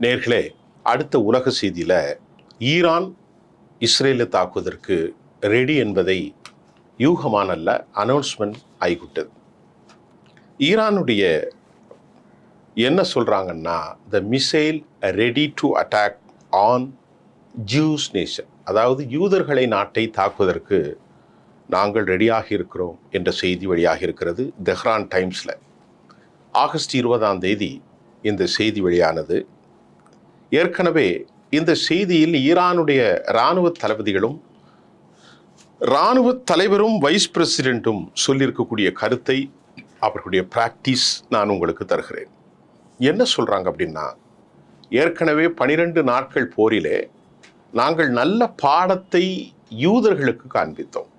நேர்களே அடுத்த உலக செய்தியில் ஈரான் இஸ்ரேலை தாக்குவதற்கு ரெடி என்பதை யூகமானல்ல அனௌன்ஸ்மெண்ட் ஆகிவிட்டது ஈரானுடைய என்ன சொல்கிறாங்கன்னா the missile ready to attack on Jews nation அதாவது யூதர்களை நாட்டை தாக்குவதற்கு நாங்கள் ரெடியாக இருக்கிறோம் என்ற செய்தி வழியாக இருக்கிறது தெஹ்ரான் டைம்ஸில். ஆகஸ்ட் இருபதாம் தேதி இந்த செய்தி வெளியானது. ஏற்கனவே இந்த செய்தியில் ஈரானுடைய இராணுவ தளபதிகளும் இராணுவ தலைவரும் வைஸ் பிரசிடென்ட்டும் சொல்லியிருக்கக்கூடிய கருத்தை அவர்களுடைய பிராக்டிஸ் நான் உங்களுக்கு தருகிறேன். என்ன சொல்கிறாங்க அப்படின்னா ஏற்கனவே பனிரெண்டு நாட்கள் போரிலே நாங்கள் நல்ல பாடத்தை யூதர்களுக்கு காண்பித்தோம்.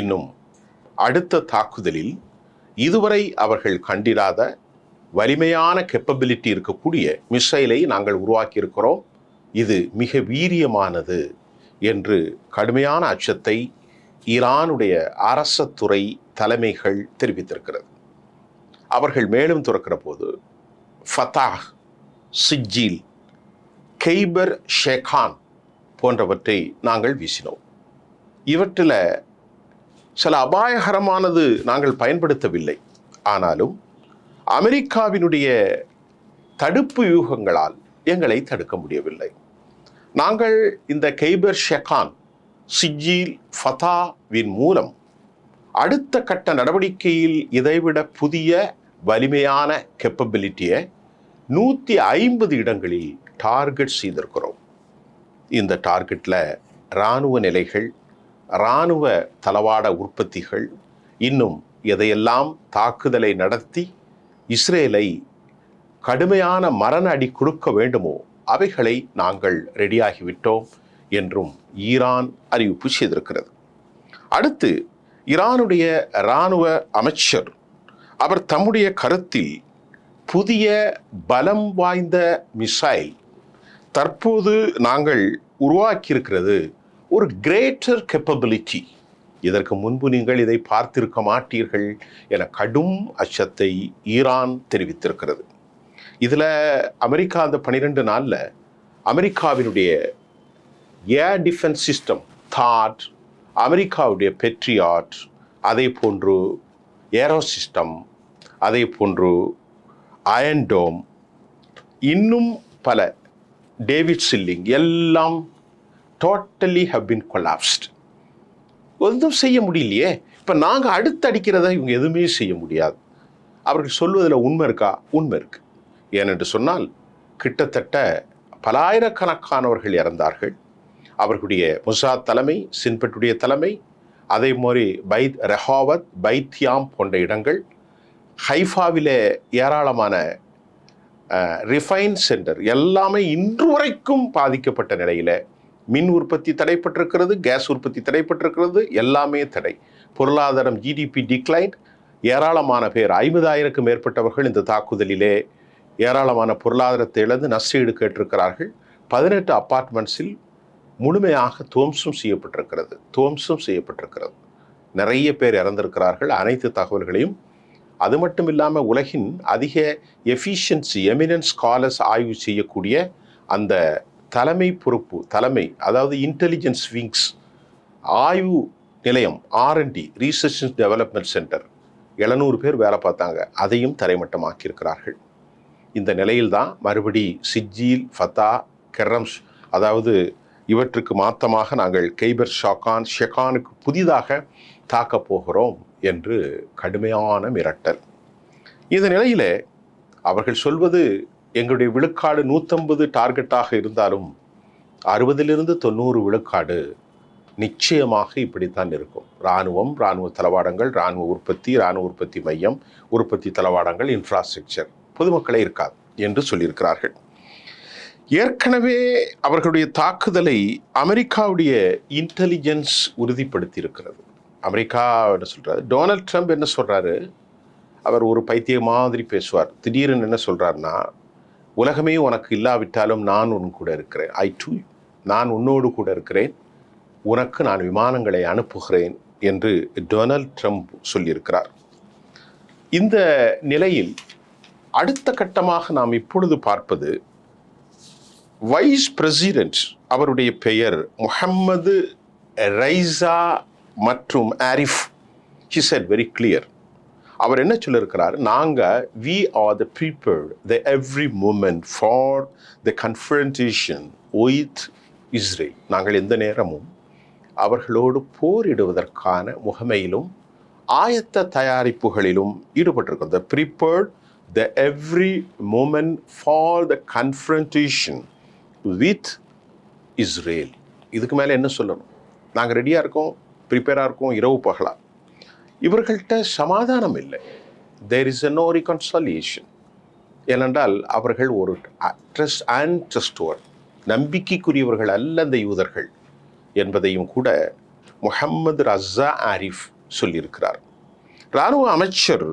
இன்னும் அடுத்த தாக்குதலில் இதுவரை அவர்கள் கண்டிராத வலிமையான கெப்பபிலிட்டி இருக்கக்கூடிய மிசைலை நாங்கள் உருவாக்கியிருக்கிறோம். இது மிக வீரியமானது என்று கடுமையான அச்சத்தை ஈரானுடைய அரசத்துறை தலைமைகள் தெரிவித்திருக்கிறது. அவர்கள் மேலும் துறக்கிற போது ஃபதாஹ் சிஜில் கெய்பர் ஷேகான் போன்றவற்றை நாங்கள் வீசினோம். இவற்றில் சில அபாயகரமானது நாங்கள் பயன்படுத்தவில்லை. ஆனாலும் அமெரிக்காவினுடைய தடுப்பு யூகங்களால் எங்களை தடுக்க முடியவில்லை. நாங்கள் இந்த கெய்பர் ஷெகான் சிஜில் ஃபதாவின் மூலம் அடுத்த கட்ட நடவடிக்கையில் இதைவிட புதிய வலிமையான கெப்பபிலிட்டியை நூற்றி ஐம்பது இடங்களில் டார்கெட் செய்திருக்கிறோம். இந்த டார்கெட்டில் இராணுவ நிலைகள் இராணுவ தளவாட உற்பத்திகள் இன்னும் எதையெல்லாம் தாக்குதலை நடத்தி இஸ்ரேலை கடுமையான மரண அடி கொடுக்க வேண்டுமோ அவைகளை நாங்கள் ரெடியாகிவிட்டோம் என்றும் ஈரான் அறிவிப்பு செய்திருக்கிறது. அடுத்து ஈரானுடைய இராணுவ அமைச்சர் அவர் தம்முடைய கருத்தில் புதிய பலம் வாய்ந்த மிசைல் தற்போது நாங்கள் உருவாக்கியிருக்கிறது ஒரு கிரேட்டர் கெப்பபிலிட்டி இதற்கு முன்பு நீங்கள் இதை பார்த்திருக்க மாட்டீர்கள் என கடும் அச்சத்தை ஈரான் தெரிவித்திருக்கிறது. இதில் அமெரிக்கா அந்த பன்னிரெண்டு நாளில் அமெரிக்காவினுடைய ஏர் டிஃபென்ஸ் சிஸ்டம் தாட் அமெரிக்காவுடைய பெட்ரியாட் அதே போன்று ஏரோ சிஸ்டம் அதே போன்று அயன்டோம் இன்னும் பல டேவிட் சில்லிங் எல்லாம் டோட்டலி ஹவ் பின் கொலாப்ஸ்ட் ஒன்றும் செய்ய முடியலையே. இப்போ நாங்கள் அடுத்து அடிக்கிறத இவங்க எதுவுமே செய்ய முடியாது. அவர்கள் சொல்வதில் உண்மை இருக்கா? உண்மை இருக்குது ஏனென்று சொன்னால் கிட்டத்தட்ட பலாயிரக்கணக்கானவர்கள் இறந்தார்கள். அவர்களுடைய முசாத் தலைமை சின்பட்டுடைய தலைமை அதே மாதிரி பைத் ரெஹாவத் பைத்யாம் போன்ற இடங்கள் ஹைஃபாவிலே ஏராளமான ரிஃபைன் சென்டர் எல்லாமே இன்று வரைக்கும் பாதிக்கப்பட்ட நிலையில் மின் உற்பத்தி தடைப்பட்டிருக்கிறது கேஸ் உற்பத்தி தடைப்பட்டிருக்கிறது எல்லாமே தடை. பொருளாதாரம் ஜிடிபி டிக்ளைன் ஏராளமான பேர் ஐம்பதாயிரக்கும் மேற்பட்டவர்கள் இந்த தாக்குதலிலே ஏராளமான பொருளாதாரத்தை இழந்து நஷ்டஈடு கேட்டிருக்கிறார்கள். பதினெட்டு அப்பார்ட்மெண்ட்ஸில் முழுமையாக துவம்சம் செய்யப்பட்டிருக்கிறது துவம்சம் செய்யப்பட்டிருக்கிறது. நிறைய பேர் இறந்திருக்கிறார்கள் அனைத்து தகவல்களையும். அது மட்டும் இல்லாமல் உலகின் அதிக எஃபிஷியன்சி எமினன்ஸ் ஸ்காலர்ஸ் ஆய்வு செய்யக்கூடிய அந்த தலைமை பொறுப்பு தலைமை அதாவது இன்டெலிஜென்ஸ் விங்ஸ் ஆய்வு நிலையம் ஆர்என்டி ரீசர்ச் டெவலப்மெண்ட் சென்டர் எழுநூறு பேர் வேலை பார்த்தாங்க. அதையும் தரைமட்டமாக்கியிருக்கிறார்கள். இந்த நிலையில்தான் மறுபடி சிஜில் ஃபத்தா கெரம்ஸ் அதாவது இவற்றுக்கு மாத்தமாக நாங்கள் கெய்பர் ஷாகான் ஷெகானுக்கு புதிதாக தாக்கப் போகிறோம் என்று கடுமையான மிரட்டல். இந்த நிலையிலே அவர்கள் சொல்வது எங்களுடைய விழுக்காடு நூற்றம்பது டார்கெட்டாக இருந்தாலும் அறுபதிலிருந்து தொண்ணூறு விழுக்காடு நிச்சயமாக இப்படித்தான் இருக்கும். இராணுவம் இராணுவ தளவாடங்கள் இராணுவ உற்பத்தி இராணுவ உற்பத்தி மையம் உற்பத்தி தளவாடங்கள் இன்ஃப்ராஸ்ட்ரக்சர் பொதுமக்களே இருக்காது என்று சொல்லியிருக்கிறார்கள். ஏற்கனவே அவர்களுடைய தாக்குதலை அமெரிக்காவுடைய இன்டெலிஜென்ஸ் உறுதிப்படுத்தி இருக்கிறது அமெரிக்கா என்ன சொல்கிறார் டொனால்ட் ட்ரம்ப் என்ன சொல்கிறாரு அவர் ஒரு பைத்திய மாதிரி பேசுவார். திடீர்னு என்ன சொல்கிறாருன்னா உலகமே உனக்கு இல்லாவிட்டாலும் நான் உன் கூட இருக்கிறேன். ஐ டூ நான் உன்னோடு கூட இருக்கிறேன். உனக்கு நான் விமானங்களை அனுப்புகிறேன் என்று டொனால்ட் ட்ரம்ப் சொல்லியிருக்கிறார். இந்த நிலையில் அடுத்த கட்டமாக நாம் இப்பொழுது பார்ப்பது வைஸ் பிரசிடென்ட் அவருடைய பெயர் முஹம்மது ரைசா மற்றும் Arif. He said very clear அவர் என்ன சொல்லியிருக்கிறார் நாங்கள் we are the people the every moment for the confrontation with Israel நாங்கள் எந்த நேரமும் அவர்களோடு போரிடுவதற்கான முகமையிலும் ஆயத்த தயாரிப்புகளிலும் ஈடுபட்டிருக்கோம் the prepared the every moment for the confrontation with Israel இதுக்கு மேலே என்ன சொல்லணும்? நாங்கள் ரெடியாக இருக்கோம் ப்ரிப்பேராக இருக்கோம் இரவு பகலாக இவர்கள்ட்ட சமாதானம் இல்லை. தேர் இஸ் எ நோ ரிகன்சாலியேஷன் ஏனென்றால் அவர்கள் ஒரு ட்ரஸ்ட் அண்ட் ட்ரஸ்ட்வர் நம்பிக்கைக்குரியவர்கள் அல்ல அந்த யூதர்கள் என்பதையும் கூட முஹம்மது ரஸ்ஸா ஆரிஃப் சொல்லியிருக்கிறார். இராணுவ அமைச்சர்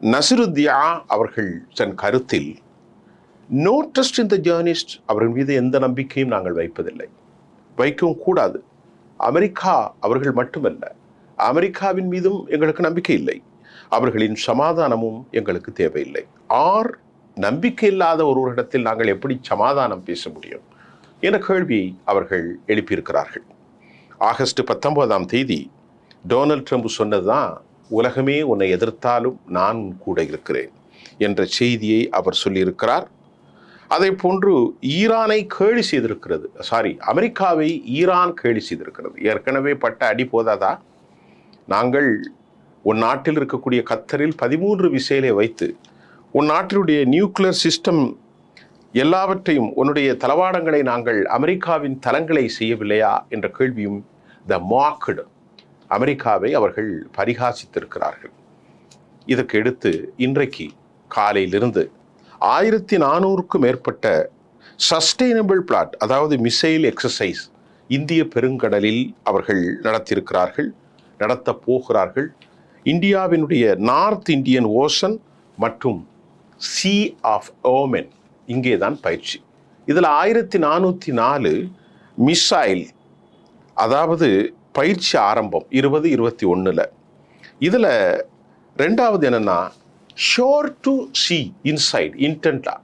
நசருத்யா அவர்கள் தன் கருத்தில் நோ ட்ரஸ்ட் இன் த ஜேர்னிஸ்ட் அவர்கள் மீது எந்த நம்பிக்கையும் நாங்கள் வைப்பதில்லை. வைக்கவும் கூடாது. அமெரிக்கா அவர்கள் மட்டுமல்ல அமெரிக்காவின் மீதும் எங்களுக்கு நம்பிக்கை இல்லை. அவர்களின் சமாதானமும் எங்களுக்கு தேவையில்லை. ஆர் நம்பிக்கை இல்லாத ஒருவரிடத்தில் நாங்கள் எப்படி சமாதானம் பேச முடியும்? என கேள்வியை அவர்கள் எழுப்பியிருக்கிறார்கள். ஆகஸ்ட் பத்தொன்பதாம் தேதி டொனால்ட் ட்ரம்ப் சொன்னதுதான் உலகமே உன்னை எதிர்த்தாலும் நான் கூட இருக்கிறேன் என்ற செய்தியை அவர் சொல்லியிருக்கிறார். அதே போன்று ஈரானை கேலி செய்திருக்கிறது. சாரி அமெரிக்காவை ஈரான் கேலி செய்திருக்கிறது. ஏற்கனவே பட்ட அடி போதாதா? நாங்கள் உன் நாட்டில் இருக்கக்கூடிய கத்தரில் பதிமூன்று விசையிலே வைத்து உன் நாட்டினுடைய நியூக்ளியர் சிஸ்டம் எல்லாவற்றையும் உன்னுடைய தளவாடங்களை நாங்கள் அமெரிக்காவின் தளங்களை செய்யவில்லையா என்ற கேள்வியும் த மார்க்கடு அமெரிக்காவை அவர்கள் பரிகாசித்திருக்கிறார்கள். இதற்கு எடுத்து இன்றைக்கு காலையிலிருந்து ஆயிரத்தி நானூறுக்கும் மேற்பட்ட சஸ்டைனபிள் பிளாட் அதாவது மிசைல் எக்ஸசைஸ் இந்திய பெருங்கடலில் அவர்கள் நடத்தியிருக்கிறார்கள். நடத்தப் போகிறார்கள் இந்தியாவினுடைய நார்த் இந்தியன் ஓஷன் மற்றும் சி ஆஃப் ஓமென் இங்கே தான் பயிற்சி. இதில் ஆயிரத்தி நானூற்றி நாலு மிசைல் அதாவது பயிற்சி ஆரம்பம் இருபது இருபத்தி ஒன்றில் இதில் ரெண்டாவது என்னென்னா ஷோர் டு சி இன்சைட் இன்டென்டா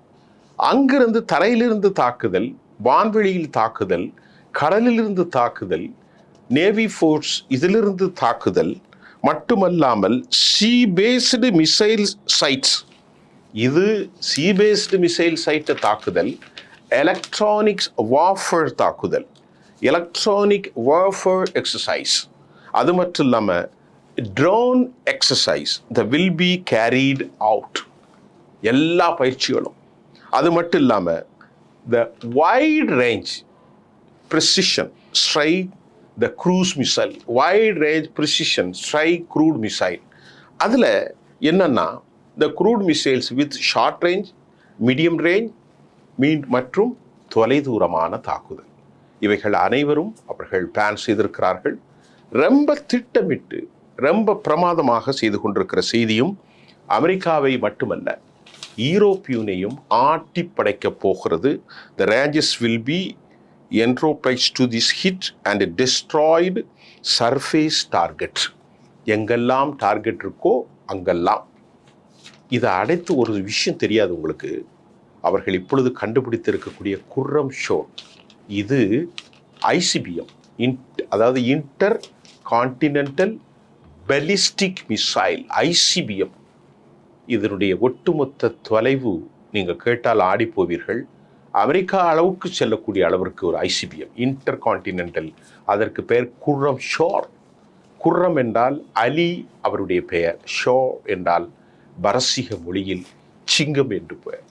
அங்கிருந்து தரையிலிருந்து தாக்குதல் வான்வெளியில் தாக்குதல் கடலிலிருந்து தாக்குதல் நேவி ஃபோர்ஸ் இதிலிருந்து தாக்குதல் மட்டுமல்லாமல் சி பேஸ்டு மிசைல் சைட்ஸ் இது சி பேஸ்டு மிசைல் சைட்டை தாக்குதல் எலக்ட்ரானிக்ஸ் வாஃபர் தாக்குதல் எலக்ட்ரானிக் வாஃபர் எக்ஸசைஸ் அது மட்டும் இல்லாமல் drone exercise the will be carried out எல்லா பயிற்சிகளும். அது மட்டும் இல்லாமல் the wide range precision strike the cruise missile wide range precision strike cruise missile அதில் என்னென்னா the cruise missiles with short range medium range மீன் மற்றும் தொலைதூரமான தாக்குதல். இவைகள் அனைவரும் அவர்கள் பிளான் செய்திருக்கிறார்கள். ரொம்ப திட்டமிட்டு ரொம்ப பிரமாதமாக செய்து கொண்டிருக்கிற செய்தியும் அமெரிக்காவை மட்டுமல்ல ஈரோப்பியூனையும் ஆட்டி படைக்கப் போகிறது. The ranges will be enterprise to this hit and destroyed surface target எங்கெல்லாம் டார்கெட் இருக்கோ அங்கெல்லாம். இதை அடைத்து ஒரு விஷயம் தெரியாது உங்களுக்கு. அவர்கள் இப்பொழுது கண்டுபிடித்திருக்கக்கூடிய குர்ரம் ஷோ இது ஐசிபிஎம் இன் அதாவது inter continental ballistic missile ICBM இதனுடைய ஒட்டுமொத்த தொலைவு நீங்கள் கேட்டால் ஆடி போவீர்கள் அமெரிக்கா அளவுக்கு செல்லக்கூடிய அளவிற்கு ஒரு ஐசிபிஎம் இன்டர் கான்டினென்டல் அதற்கு பெயர் குர்ரம் ஷோர். குர்ரம் என்றால் அலி அவருடைய பெயர். ஷோ என்றால் பரசிக மொழியில் சிங்கம் என்று பெயர்.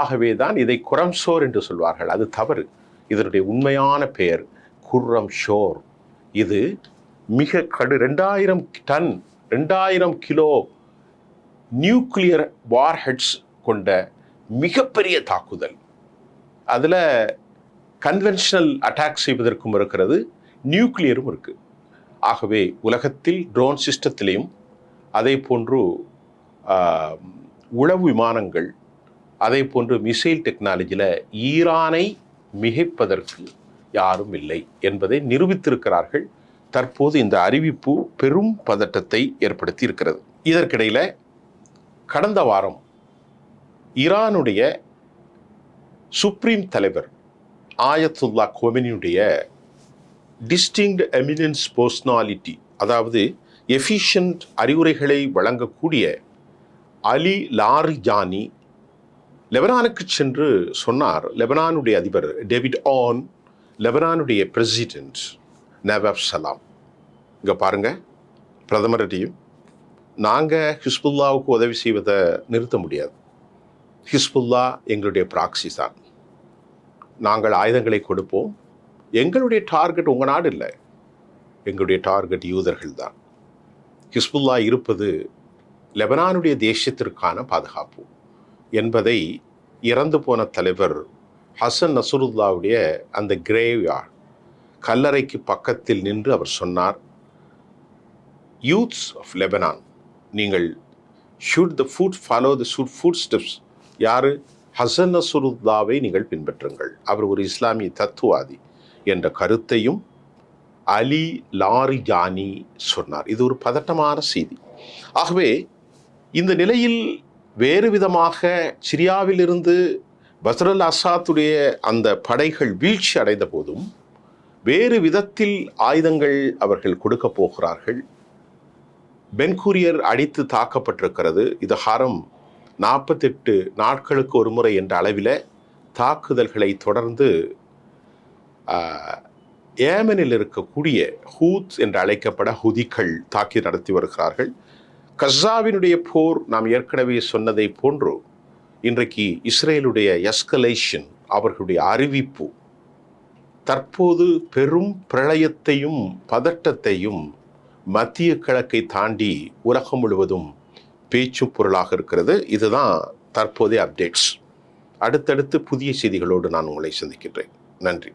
ஆகவே தான் இதை குரம் ஷோர் என்று சொல்வார்கள். அது தவறு. இதனுடைய உண்மையான பெயர் குர்ரம் ஷோர். இது மிக கடு ரெண்டாயிரம் டன் ரெண்டாயிரம் கிலோ நியூக்ளியர் வார்ஹெட்ஸ் கொண்ட மிகப்பெரிய தாக்குதல். அதில் கன்வென்ஷனல் அட்டாக் செய்வதற்கும் இருக்கிறது நியூக்ளியரும் இருக்குது ஆகவே உலகத்தில் ட்ரோன் சிஸ்டத்திலையும் அதே போன்று உளவு விமானங்கள் அதே போன்று மிசைல் டெக்னாலஜியில் ஈரானை மிகைப்பதற்கு யாரும் இல்லை என்பதை நிரூபித்திருக்கிறார்கள். தற்போது இந்த அறிவிப்பு பெரும் பதட்டத்தை ஏற்படுத்தி இருக்கிறது. இதற்கிடையில் கடந்த வாரம் ஈரானுடைய சுப்ரீம் தலைவர் ஆயத்துல்லா கோமினியுடைய டிஸ்டிங்ட் எமினன்ஸ் பர்சனாலிட்டி அதாவது எஃபிஷியன்ட் அறிவுரைகளை வழங்கக்கூடிய அலி லாரிஜானி லெபனானுக்கு சென்று சொன்னார். லெபனானுடைய அதிபர் டேவிட் ஆன் லெபனானுடைய பிரசிடென்ட் நவாப் சலாம். இங்கே பாருங்கள் பிரதமர்கிட்டையும் நாங்கள் ஹிஸ்புல்லாவுக்கு உதவி செய்வதை நிறுத்த முடியாது. ஹிஸ்புல்லா எங்களுடைய ப்ராக்சி தான். நாங்கள் ஆயுதங்களை கொடுப்போம். எங்களுடைய டார்கெட் உங்கள் நாடு இல்லை. எங்களுடைய டார்கெட் யூதர்கள் தான். ஹிஸ்புல்லா இருப்பது லெபனானுடைய தேசியத்திற்கான பாதுகாப்பு. என்பதை இறந்து போன தலைவர் ஹசன் நசருல்லாவுடைய அந்த கிரேவ்யார்ட் கல்லறைக்கு பக்கத்தில் நின்று அவர் சொன்னார் யூத்ஸ் ஆஃப் லெபனான் நீங்கள் shoot the foot follow the shoot foot steps யார்? ஹசன் அசுருதாவை நீங்கள் பின்பற்றுங்கள். அவர் ஒரு இஸ்லாமிய தத்துவாதி என்ற கருத்தையும் அலி லாரி ஜானி சொன்னார். இது ஒரு பதட்டமான செய்தி. ஆகவே இந்த நிலையில் வேறு விதமாக சிரியாவிலிருந்து பஸ்ரல் அசாத்துடைய அந்த படைகள் வீழ்ச்சி அடைந்த போதும் வேறு விதத்தில் ஆயுதங்கள் அவர்கள் கொடுக்க போகிறார்கள். பென்கூரியர் அடித்து தாக்கப்பட்டிருக்கிறது. இது ஹரம் நாற்பத்தெட்டு நாட்களுக்கு ஒரு முறை என்ற அளவில் தாக்குதல்களை தொடர்ந்து ஏமனில் இருக்கக்கூடிய ஹூத் என்று அழைக்கப்பட ஹுதிகள் தாக்கி நடத்தி வருகிறார்கள். கஸாவினுடைய போர் நாம் ஏற்கனவே சொன்னதை போன்று இன்றைக்கு இஸ்ரேலுடைய எஸ்கலேஷன் அவர்களுடைய அறிவிப்பு தற்போது பெரும் பிரளயத்தையும் பதட்டத்தையும் மத்திய கிழக்கை தாண்டி உலகம் முழுவதும் பேச்சும் பொருளாக இருக்கிறது. இதுதான் தற்போதைய அப்டேட்ஸ். அடுத்தடுத்து புதிய செய்திகளோடு நான் உங்களை சந்திக்கின்றேன். நன்றி.